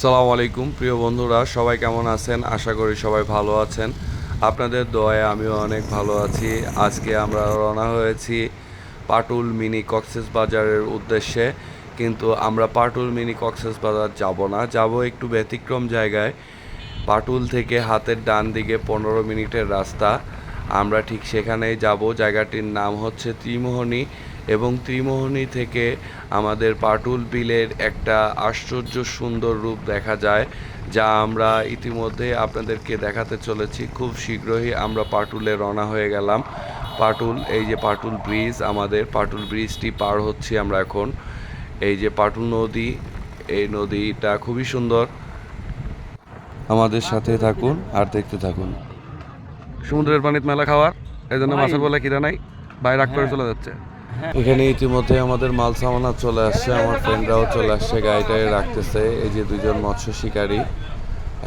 সালামু আলাইকুম, প্রিয় বন্ধুরা, সবাই কেমন আছেন? আশা করি সবাই ভালো আছেন। আপনাদের দয়ায় আমিও অনেক ভালো আছি। আজকে আমরা রওনা হয়েছি পাটুল মিনি কক্সেস বাজারের উদ্দেশ্যে। কিন্তু আমরা পাটুল মিনি কক্সেস বাজার যাব না। যাব একটু ব্যতিক্রম জায়গায়। পাটুল থেকে হাতের ডান দিকে পনেরো মিনিটের রাস্তা। আমরা ঠিক সেখানেই যাব। জায়গাটির নাম হচ্ছে ত্রিমোহনী। এবং ত্রিমোহনী থেকে আমাদের পাটুল বিলের একটা আশ্চর্য সুন্দর রূপ দেখা যায় যা আমরা ইতিমধ্যে আপনাদেরকে দেখাতে চলেছি। খুব শীঘ্রই আমরা পাটুলে রওনা হয়ে গেলাম। পাটুল এই যে পাটুল ব্রিজ আমাদের পাটুল ব্রিজটি পার হচ্ছি আমরা এখন। এই যে পাটুল নদী এই নদীটা খুবই সুন্দর। আমাদের সাথে থাকুন আর দেখতে থাকুন। সমুদ্রের পানিতে মেলা খাওয়ার এই জন্য মাছের বলে কিরা নাই। বাইরে রাগ করে চলে যাচ্ছে। এখানে ইতিমধ্যে আমাদের মাল সামানা চলে আসছে আমার ফ্রেন্ডরাও চলে আসছে গাড়িটায় রাখতেছে। এই যে দুজন মৎস্য শিকারী।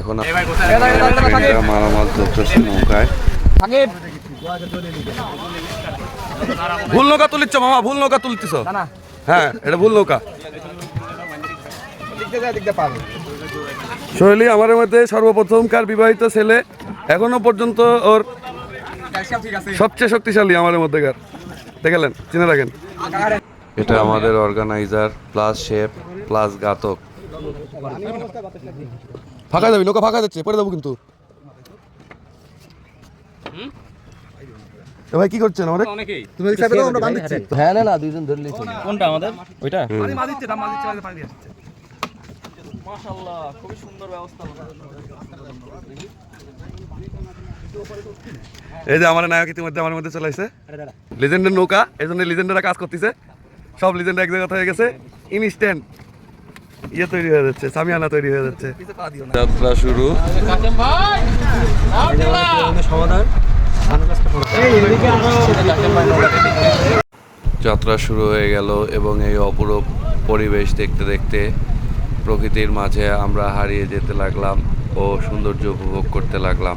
এখন মালামাল ধরতেছে নৌকায়। ভুল নৌকা তুলিচ্ছ মামা ভুল নৌকা তুলতেছ। হ্যাঁ এটা ভুল নৌকা। শৈলী আমার মধ্যে সর্বপ্রথমকার বিবাহিত ছেলে এখনও পর্যন্ত ওর সবচেয়ে শক্তিশালী আমার মধ্যেকার দেখালেন চিনে রাখেন। এটা আমাদের অর্গানাইজার প্লাস শেফ প্লাস ঘাতক। ফাঁকা যাবি নৌকা ফাঁকা যাচ্ছে পরে যাব কিন্তু। ভাই কি করছেন আমাদের? হ্যাঁ না না দুইজন ধরলে কোনটা? আমাদের? ওইটা? এই যে আমার নায়ক ইতিমধ্যে আমার মধ্যে চলে আসছে। লিজেন্ডের নৌকা এই জন্য লিজেন্ডেরা কাজ করতেছে। সব লিজেন্ড এক জায়গা হয়ে গেছে। ইনস্ট্যান্ট ইয়ে তৈরি হয়ে যাচ্ছে সামিয়ানা তৈরি হয়ে যাচ্ছে। যাত্রা শুরু। সমাধান। যাত্রা শুরু হয়ে গেল এবং এই অপরূপ পরিবেশ দেখতে দেখতে প্রকৃতির মাঝে আমরা হারিয়ে যেতে লাগলাম ও সৌন্দর্য উপভোগ করতে লাগলাম।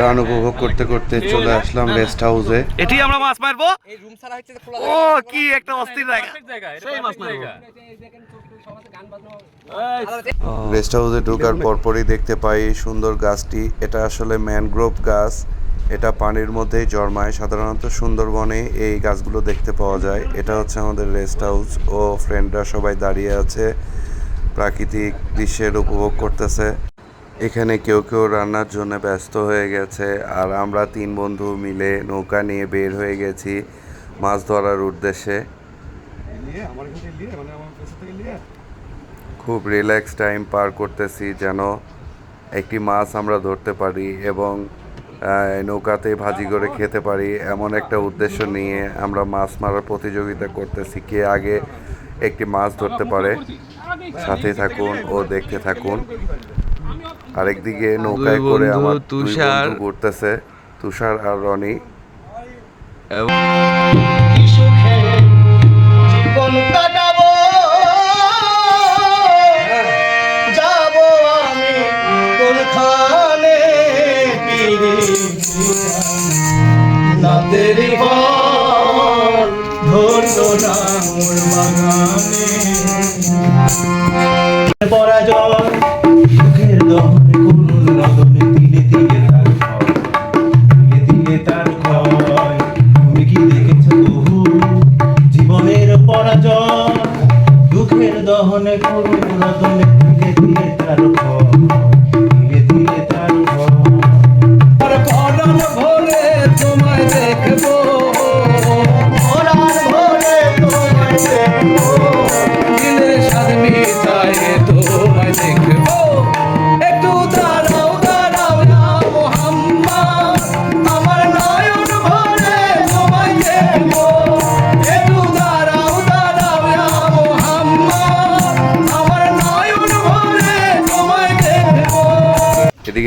গান উপভোগ করতে করতে চলে আসলাম রেস্ট হাউসে। এটি আমরা মাছ মারবো? ও কি একটা অস্থির জায়গা। রেস্ট হাউসে ঢোকার পরপরই দেখতে পাই সুন্দর গাছটি। এটা আসলে ম্যানগ্রোভ গাছ। এটা পানির মধ্যেই জন্মায়। সাধারণত সুন্দরবনে এই গাছগুলো দেখতে পাওয়া যায়। এটা হচ্ছে আমাদের রেস্ট হাউস ও ফ্রেন্ডরা সবাই দাঁড়িয়ে আছে। প্রাকৃতিক দৃশ্যের উপভোগ করতেছে। এখানে কেউ কেউ রান্নার জন্য ব্যস্ত হয়ে গেছে। আর আমরা তিন বন্ধু মিলে নৌকা নিয়ে বের হয়ে গেছি মাছ ধরার উদ্দেশ্যে। খুব রিল্যাক্স টাইম পার করতেছি যেন একটি মাছ আমরা ধরতে পারি এবং নৌকাতে ভাজি করে খেতে পারি এমন একটা উদ্দেশ্য নিয়ে আমরা মাছ মারার প্রতিযোগিতা করতেছি। কে আগে একটি মাছ ধরতে পারে সাথে থাকুন ও দেখতে থাকুন। আরেকদিকে নৌকায় করে আমার তুষার ঘুরতেছে তুষার আর রনি। জীবন ধরল না মোর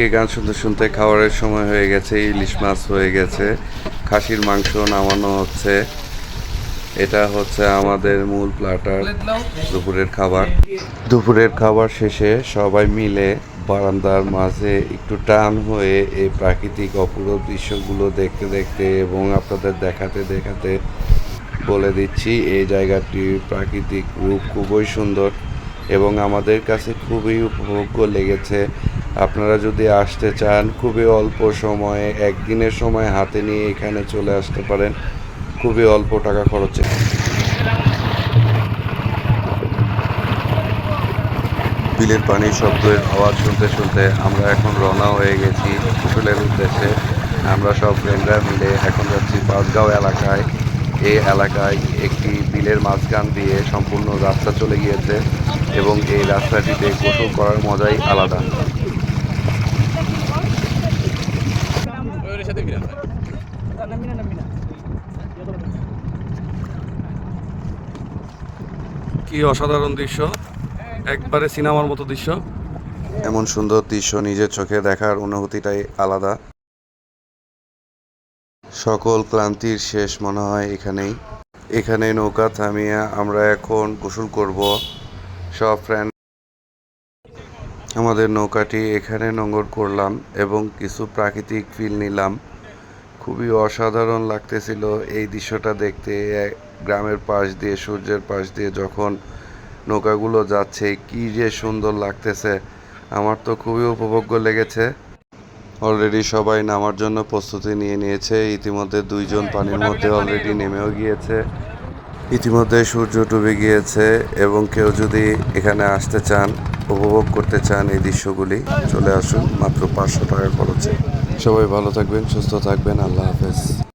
এদিকে গান শুনতে শুনতে খাবারের সময় হয়ে গেছে, ইলিশ মাছ হয়ে গেছে, খাসির মাংস নামানো হচ্ছে। এটা হচ্ছে আমাদের মূল প্লাটার দুপুরের খাবার। দুপুরের খাবার শেষে সবাই মিলে বারান্দার মাঝে একটু টান হয়ে এই প্রাকৃতিক অপূর্ব দৃশ্যগুলো দেখতে দেখতে এবং আপনাদের দেখাতে দেখাতে বলে দিচ্ছি, এই জায়গাটির প্রাকৃতিক রূপ খুবই সুন্দর। এবং আমাদের কাছে খুবই উপভোগ্য লেগেছে। আপনারা যদি আসতে চান, খুবই অল্প সময়ে, একদিনের সময় হাতে নিয়ে এখানে চলে আসতে পারেন। খুবই অল্প টাকা খরচে। বিলের পানির শব্দের আওয়াজ শুনতে শুনতে আমরা এখন রওনা হয়ে গেছি কুশুলের উদ্দেশ্যে। আমরা সব ফ্রেন্ডরা মিলে এখন যাচ্ছি পাঁচগাঁও এলাকায়। এই এলাকায় একটি বিলের মাঝখান দিয়ে সম্পূর্ণ রাস্তা চলে গিয়েছে। এবং এই রাস্তাটিতে গোসল করার মজাই আলাদা। কি অসাধারণ দৃশ্য। একবারে সিনেমার মতো দৃশ্য। এমন সুন্দর দৃশ্য নিজের চোখে দেখার অনুভূতিটাই আলাদা। সকল ক্লান্তির শেষ মনে হয় এখানেই। এখানে নৌকা থামিয়ে আমরা এখন গোসল করব। সব ফ্রেন্ড আমাদের নৌকাটি এখানে নোঙর করলাম এবং কিছু প্রাকৃতিক ফিল নিলাম। খুবই অসাধারণ লাগতেছিল এই দৃশ্যটা দেখতে। গ্রামের পাশ দিয়ে, সূর্যের পাশ দিয়ে যখন নৌকাগুলো যাচ্ছে, কি যে সুন্দর লাগতেছে। আমার তো খুবই উপভোগ্য লেগেছে। অলরেডি সবাই নামার জন্য প্রস্তুতি নিয়ে নিয়েছে। ইতিমধ্যে দুইজন পানির মধ্যে অলরেডি নেমেও গিয়েছে। ইতিমধ্যে সূর্য ডুবে গিয়েছে এবং কেউ যদি এখানে আসতে চান, উপভোগ করতে চান এই দৃশ্যগুলি, চলে আসুন মাত্র পাঁচশো টাকা খরচে। সবাই ভালো থাকবেন, সুস্থ থাকবেন, আল্লাহ হাফেজ।